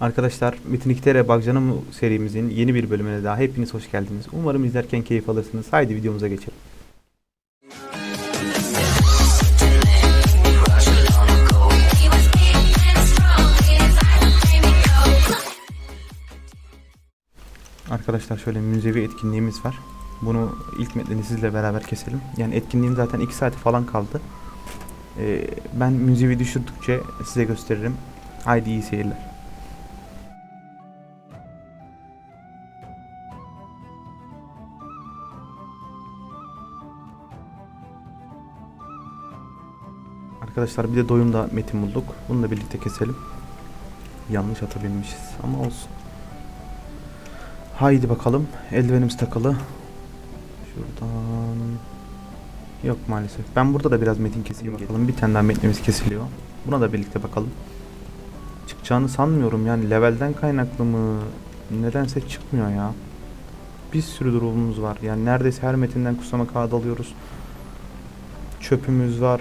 Arkadaşlar Metin 2TR Bagcanım serimizin yeni bir bölümüne daha hepiniz hoş geldiniz. Umarım izlerken keyif alırsınız. Haydi videomuza geçelim. Arkadaşlar şöyle müzevi etkinliğimiz var. Bunu ilk metnini sizle beraber keselim. Yani etkinliğin zaten 2 saati falan kaldı. Ee, ben müzevi düşürdükçe size gösteririm. Haydi iyi seyirler. Arkadaşlar bir de doyumda metin bulduk. Bunu da birlikte keselim. Yanlış atabilmişiz ama olsun. Haydi bakalım. Eldivenimiz takılı. Şuradan. Yok maalesef. Ben burada da biraz metin keseyim bakalım. Bir tane daha metnimiz kesiliyor. Buna da birlikte bakalım. Çıkacağını sanmıyorum yani levelden kaynaklı mı? Nedense çıkmıyor ya. Bir sürü durumumuz var. Yani neredeyse her metinden kusama kağıdı alıyoruz. Çöpümüz var.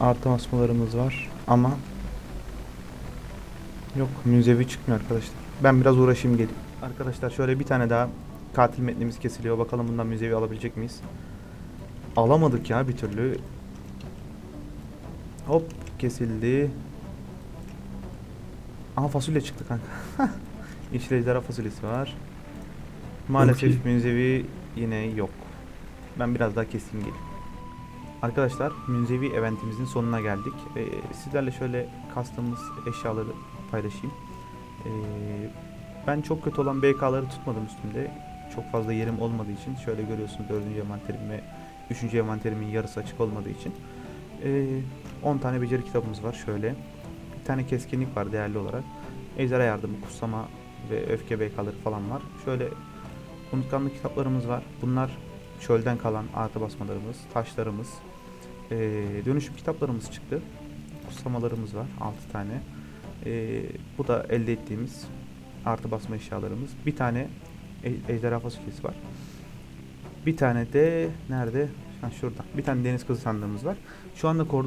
Artı asmalarımız var. Ama yok müzevi çıkmıyor arkadaşlar. Ben biraz uğraşayım geleyim. Arkadaşlar şöyle bir tane daha katil metnimiz kesiliyor. Bakalım bundan müzevi alabilecek miyiz? Alamadık ya bir türlü. Hop kesildi. Aha fasulye çıktı kanka. Yeşil ejderha fasulyesi var. Maalesef Çok iyi. münzevi yine yok. Ben biraz daha keseyim geleyim. Arkadaşlar münzevi eventimizin sonuna geldik. Ee, sizlerle şöyle kastığımız eşyaları paylaşayım. Ee, ben çok kötü olan BK'ları tutmadım üstümde. Çok fazla yerim olmadığı için. Şöyle görüyorsunuz 4. envanterim ve 3. envanterimin yarısı açık olmadığı için. Ee, 10 tane beceri kitabımız var şöyle. Bir tane keskinlik var değerli olarak. Ejderha yardımı, kutsama ve öfke BK'ları falan var. Şöyle unutkanlık kitaplarımız var. Bunlar çölden kalan artı basmalarımız, taşlarımız, ee, dönüşüm kitaplarımız çıktı. Kutsamalarımız var 6 tane. Ee, bu da elde ettiğimiz artı basma eşyalarımız. Bir tane e- ejderha fasulyesi var. Bir tane de nerede? Ha, şurada. Bir tane deniz kızı sandığımız var. Şu anda kor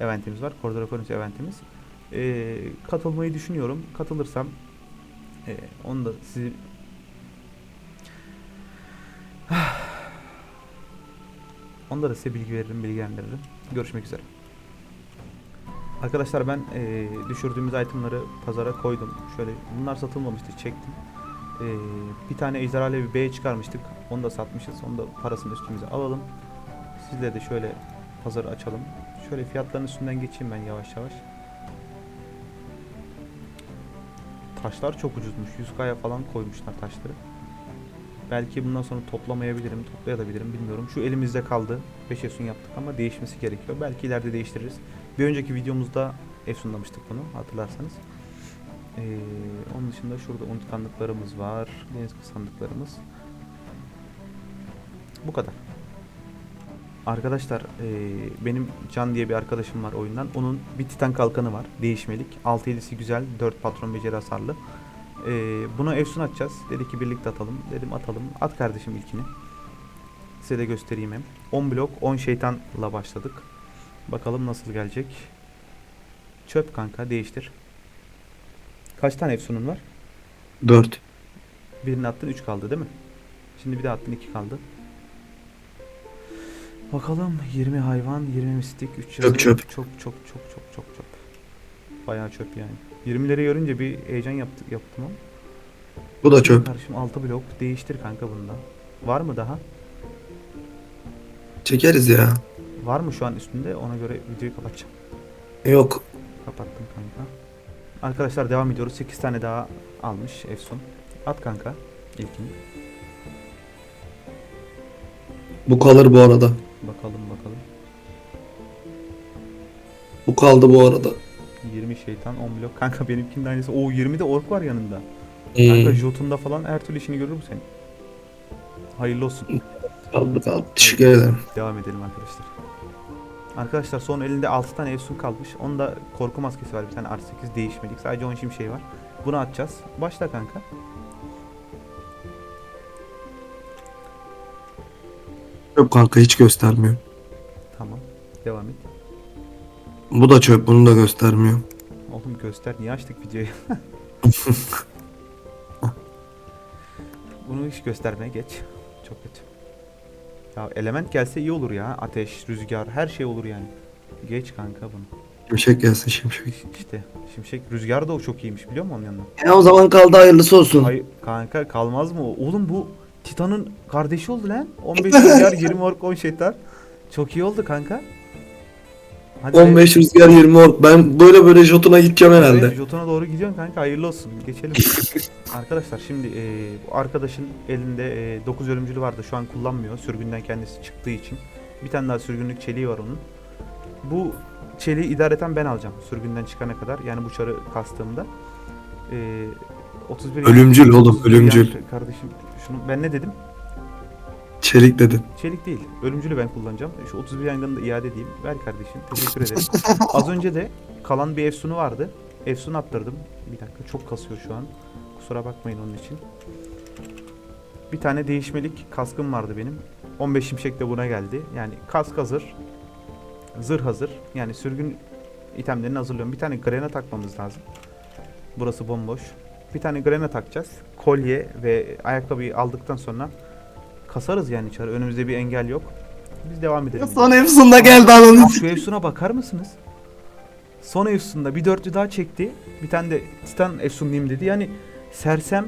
eventimiz var. Cordoraconis eventimiz. Ee, katılmayı düşünüyorum. Katılırsam e, onu da sizi Onda da size bilgi veririm, bilgilendiririm. Görüşmek üzere. Arkadaşlar ben e, düşürdüğümüz itemları pazara koydum. Şöyle bunlar satılmamıştı, çektim. E, bir tane ejderha bir B çıkarmıştık. Onu da satmışız. Onu da parasını üstümüze alalım. Sizle de şöyle pazarı açalım. Şöyle fiyatların üstünden geçeyim ben yavaş yavaş. Taşlar çok ucuzmuş. 100k'ya falan koymuşlar taşları. Belki bundan sonra toplamayabilirim, toplayabilirim bilmiyorum. Şu elimizde kaldı. 5 Efsun yaptık ama değişmesi gerekiyor. Belki ileride değiştiririz. Bir önceki videomuzda Efsunlamıştık bunu hatırlarsanız. Ee, onun dışında şurada unutkanlıklarımız var. Deniz sandıklarımız. Bu kadar. Arkadaşlar ee, benim Can diye bir arkadaşım var oyundan. Onun bir titan kalkanı var. Değişmelik. 6-7'si güzel. 4 patron beceri hasarlı. Ee, buna Efsun atacağız. Dedi ki birlikte atalım. Dedim atalım. At kardeşim ilkini. Size de göstereyim hem. 10 blok 10 şeytanla başladık. Bakalım nasıl gelecek. Çöp kanka değiştir. Kaç tane Efsun'un var? 4. Birini attın 3 kaldı değil mi? Şimdi bir de attın 2 kaldı. Bakalım 20 hayvan, 20 mistik, 3 Çöp, çöp. Çok çok çok çok çok çöp. Bayağı çöp yani. 20'leri görünce bir heyecan yaptı, yaptım ama. Bu da çöp. Karışım 6 blok değiştir kanka bunda. Var mı daha? Çekeriz ya. Var mı şu an üstünde? Ona göre videoyu kapatacağım. Yok. Kapattım kanka. Arkadaşlar devam ediyoruz. 8 tane daha almış Efsun. At kanka ilkini. Bu kalır bu arada. Bakalım bakalım. Bu kaldı bu arada. 20 şeytan 10 blok. Kanka benimkinin de aynısı. Oo 20 de ork var yanında. Hmm, Kanka Jotun'da falan her türlü işini görür bu senin. Hayırlı olsun. kaldı kaldı. Teşekkür ederim. Devam edelim arkadaşlar. Arkadaşlar son elinde 6 tane Efsun kalmış. Onda korku maskesi var. Bir tane artı 8 değişmedik. Sadece 10 şimşeği var. Bunu atacağız. Başla kanka. Çöp kanka hiç göstermiyor. Tamam. Devam et. Bu da çöp bunu da göstermiyor. Göster. Niye açtık videoyu? Bunu hiç göstermeye geç. Çok kötü. Ya element gelse iyi olur ya. Ateş, rüzgar, her şey olur yani. Geç kanka bunu. Şimşek gelsin şimşek. İşte şimşek rüzgar da o çok iyiymiş biliyor musun onun yanında? E o zaman kaldı hayırlısı olsun. Hayır kanka kalmaz mı o? Oğlum bu Titan'ın kardeşi oldu lan. 15 rüzgar 20 ork 10 şeytan. Çok iyi oldu kanka. Hadi 15 rüzgar 20 ork. Ben böyle böyle jotuna gideceğim herhalde. Evet, Jotun'a doğru gidiyorsun kanka hayırlı olsun. Geçelim. Arkadaşlar şimdi e, bu arkadaşın elinde e, 9 ölümcülü vardı. Şu an kullanmıyor. Sürgünden kendisi çıktığı için. Bir tane daha sürgünlük çeliği var onun. Bu çeliği idareten ben alacağım. Sürgünden çıkana kadar. Yani bu çarı kastığımda. E, 31 Ölümcül oğlum, 31 ölümcül. yan- Kardeşim şunu ben ne dedim? Çelik dedin. Çelik değil. Ölümcülü ben kullanacağım. Şu 31 yangını da iade edeyim. Ver kardeşim. Teşekkür ederim. Az önce de kalan bir Efsun'u vardı. Efsun attırdım. Bir dakika çok kasıyor şu an. Kusura bakmayın onun için. Bir tane değişmelik kaskım vardı benim. 15 şimşek de buna geldi. Yani kask hazır. Zırh hazır. Yani sürgün itemlerini hazırlıyorum. Bir tane grena takmamız lazım. Burası bomboş. Bir tane grena takacağız. Kolye ve ayakkabıyı aldıktan sonra kasarız yani içeri. Önümüzde bir engel yok. Biz devam edelim. Son Efsun'da geldi ananı. Şu Efsun'a bakar mısınız? Son Efsun'da bir dörtlü daha çekti. Bir tane de Titan Efsun'luyum dedi. Yani sersem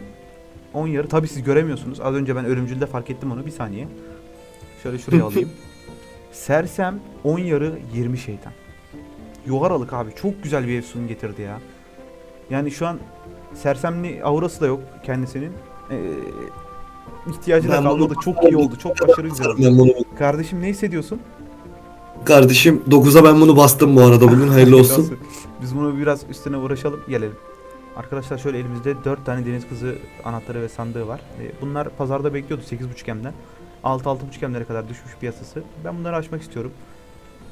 10 yarı. Tabi siz göremiyorsunuz. Az önce ben ölümcülde fark ettim onu. Bir saniye. Şöyle şuraya alayım. Sersem 10 yarı 20 şeytan. Yuvarlalık abi. Çok güzel bir Efsun getirdi ya. Yani şu an sersemli aurası da yok kendisinin. Ee, ihtiyacı da Ben bunu- kalmadı. Çok iyi oldu. Çok başarılı oldu. Ben bunu Kardeşim ne hissediyorsun? Kardeşim 9'a ben bunu bastım bu arada bugün hayırlı olsun. Biz bunu biraz üstüne uğraşalım gelelim. Arkadaşlar şöyle elimizde 4 tane deniz kızı anahtarı ve sandığı var. E, Bunlar pazarda bekliyordu 8.5 M'den. 6-6.5 M'lere kadar düşmüş piyasası. Ben bunları açmak istiyorum.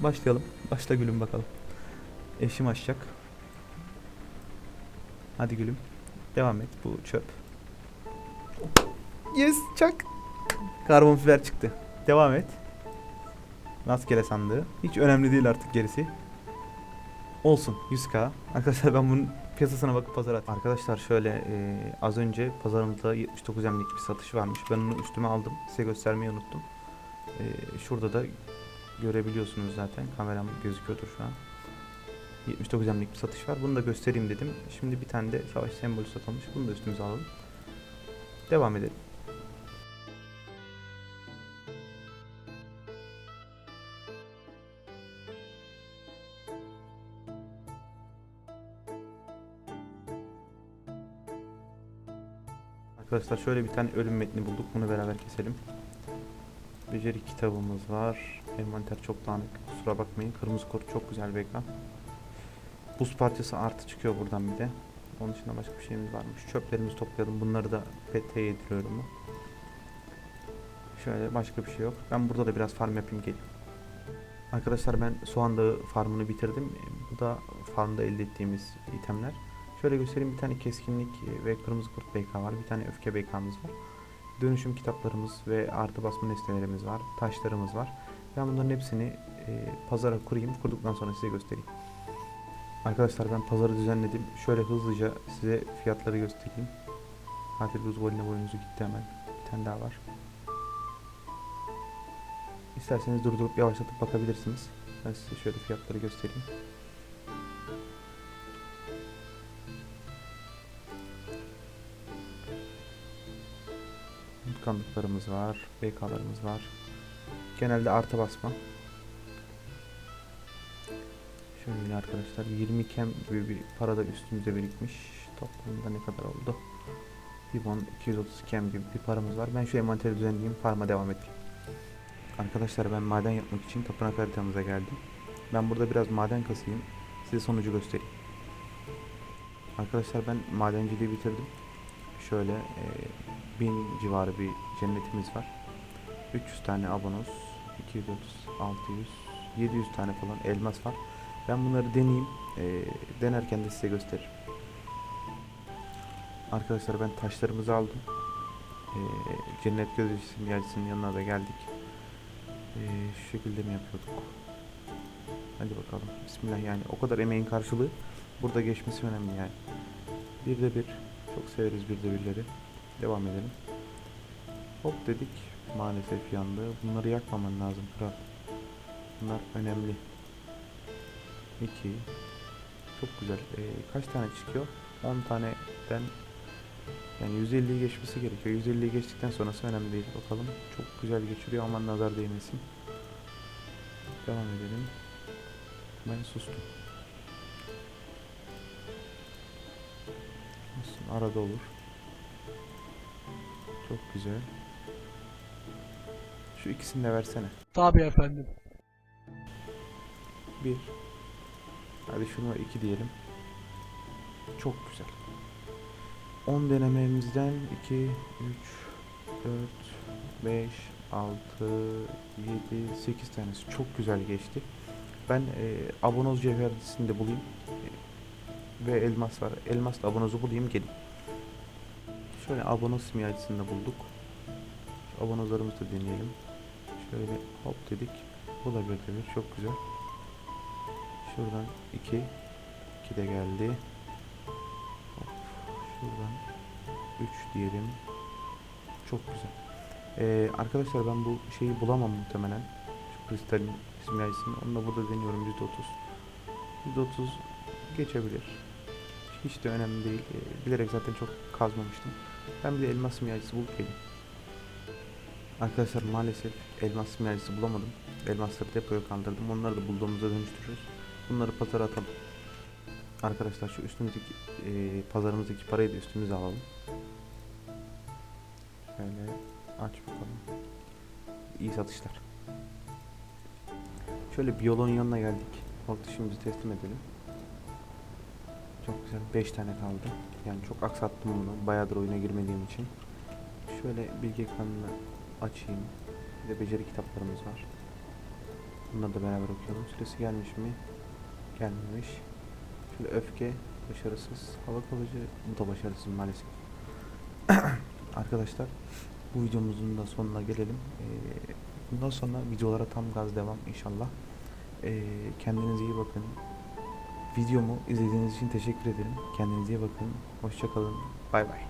Başlayalım. Başla gülüm bakalım. Eşim açacak. Hadi gülüm. Devam et. Bu çöp. Yes çak. Karbon fiber çıktı. Devam et. Rastgele sandığı. Hiç önemli değil artık gerisi. Olsun 100k. Arkadaşlar ben bunun piyasasına bakıp pazara at. Arkadaşlar şöyle e, az önce pazarımızda 79 emlik bir satış varmış. Ben onu üstüme aldım. Size göstermeyi unuttum. E, şurada da görebiliyorsunuz zaten. Kameram gözüküyordur şu an. 79 emlik bir satış var. Bunu da göstereyim dedim. Şimdi bir tane de savaş sembolü satılmış. Bunu da üstümüze alalım. Devam edelim. Arkadaşlar şöyle bir tane ölüm metni bulduk. Bunu beraber keselim. Beceri kitabımız var. Envanter çok dağınık. Kusura bakmayın. Kırmızı kurt çok güzel BK. Buz parçası artı çıkıyor buradan bir de. Onun dışında başka bir şeyimiz varmış. Çöplerimizi toplayalım. Bunları da PT yediriyorum. Şöyle başka bir şey yok. Ben burada da biraz farm yapayım gelin. Arkadaşlar ben soğan dağı farmını bitirdim. Bu da farmda elde ettiğimiz itemler. Şöyle göstereyim bir tane keskinlik ve kırmızı kurt BK var. Bir tane öfke BK'mız var. Dönüşüm kitaplarımız ve artı basma nesnelerimiz var. Taşlarımız var. Ben bunların hepsini e, pazara kurayım. Kurduktan sonra size göstereyim. Arkadaşlar ben pazarı düzenledim. Şöyle hızlıca size fiyatları göstereyim. Katil buz golüne boyunuzu gitti hemen. Bir tane daha var. İsterseniz durdurup yavaşlatıp bakabilirsiniz. Ben size şöyle fiyatları göstereyim. Unutkanlıklarımız var. BK'larımız var. Genelde artı basma. Şöyle arkadaşlar 20 kem gibi bir para da üstümüze birikmiş. Toplamda ne kadar oldu? 1 230 kem gibi bir paramız var. Ben şu envanteri düzenleyeyim. Farma devam edeyim. Arkadaşlar ben maden yapmak için tapınak haritamıza geldim. Ben burada biraz maden kasayım. Size sonucu göstereyim. Arkadaşlar ben madenciliği bitirdim. Şöyle e, 1000 civarı bir cennetimiz var. 300 tane abonos, 230, 600, 700 tane falan elmas var. Ben bunları deneyeyim. E, denerken de size gösteririm. Arkadaşlar ben taşlarımızı aldım. E, cennet gözcüsü simyacısının yanına da geldik. E, şu şekilde mi yapıyorduk? Hadi bakalım. Bismillah yani o kadar emeğin karşılığı burada geçmesi önemli yani. Bir de bir. Çok severiz bir de birleri. Devam edelim. Hop dedik. Maalesef yandı. Bunları yakmaman lazım kral. Bunlar önemli. 2 Çok güzel. Ee, kaç tane çıkıyor? 10 taneden yani 150'yi geçmesi gerekiyor. 150'yi geçtikten sonrası önemli değil. Bakalım. Çok güzel geçiriyor. Aman nazar değmesin. Devam edelim. Ben sustum. Olsun, arada olur. Çok güzel. Şu ikisini de versene. Tabii efendim. Bir. Hadi şuna iki diyelim. Çok güzel. 10 denememizden 2, 3, 4, 5, 6, 7, 8 tanesi çok güzel geçti. Ben e, abonoz cevherisini de bulayım. E, ve elmas var. Elmasla abonozu bulayım geleyim. Şöyle abonoz simyacısını da bulduk. Şu abonozlarımızı da deneyelim. Şöyle hop dedik. Bu da bir. Çok güzel. Şuradan 2 2 de geldi. Hop. Şuradan 3 diyelim. Çok güzel. Ee, arkadaşlar ben bu şeyi bulamam muhtemelen. Şu kristalin simyacısını. Onu da burada deniyorum %30. %30 geçebilir. Hiç de önemli değil. Ee, bilerek zaten çok kazmamıştım. Ben bir de elmas simyacısı bulup geleyim. Arkadaşlar maalesef elmas simyacısı bulamadım. Elmasları depoya kaldırdım. Onları da bulduğumuzda dönüştürürüz. Bunları pazara atalım. Arkadaşlar şu üstümüzdeki e, pazarımızdaki parayı da üstümüze alalım. Şöyle aç bakalım. İyi satışlar. Şöyle biyoloğun yanına geldik. Orta işimizi teslim edelim. Çok güzel. 5 tane kaldı. Yani çok aksattım bunu. Bayağıdır oyuna girmediğim için. Şöyle bilgi ekranını açayım. Bir de beceri kitaplarımız var. Bunları da beraber okuyalım. Süresi gelmiş mi? Gelmemiş. Şöyle öfke başarısız. Hava kalıcı bu da başarısız maalesef. Arkadaşlar bu videomuzun da sonuna gelelim. Ee, bundan sonra videolara tam gaz devam inşallah. Ee, kendinize iyi bakın. Videomu izlediğiniz için teşekkür ederim. Kendinize iyi bakın. Hoşçakalın. Bay bay.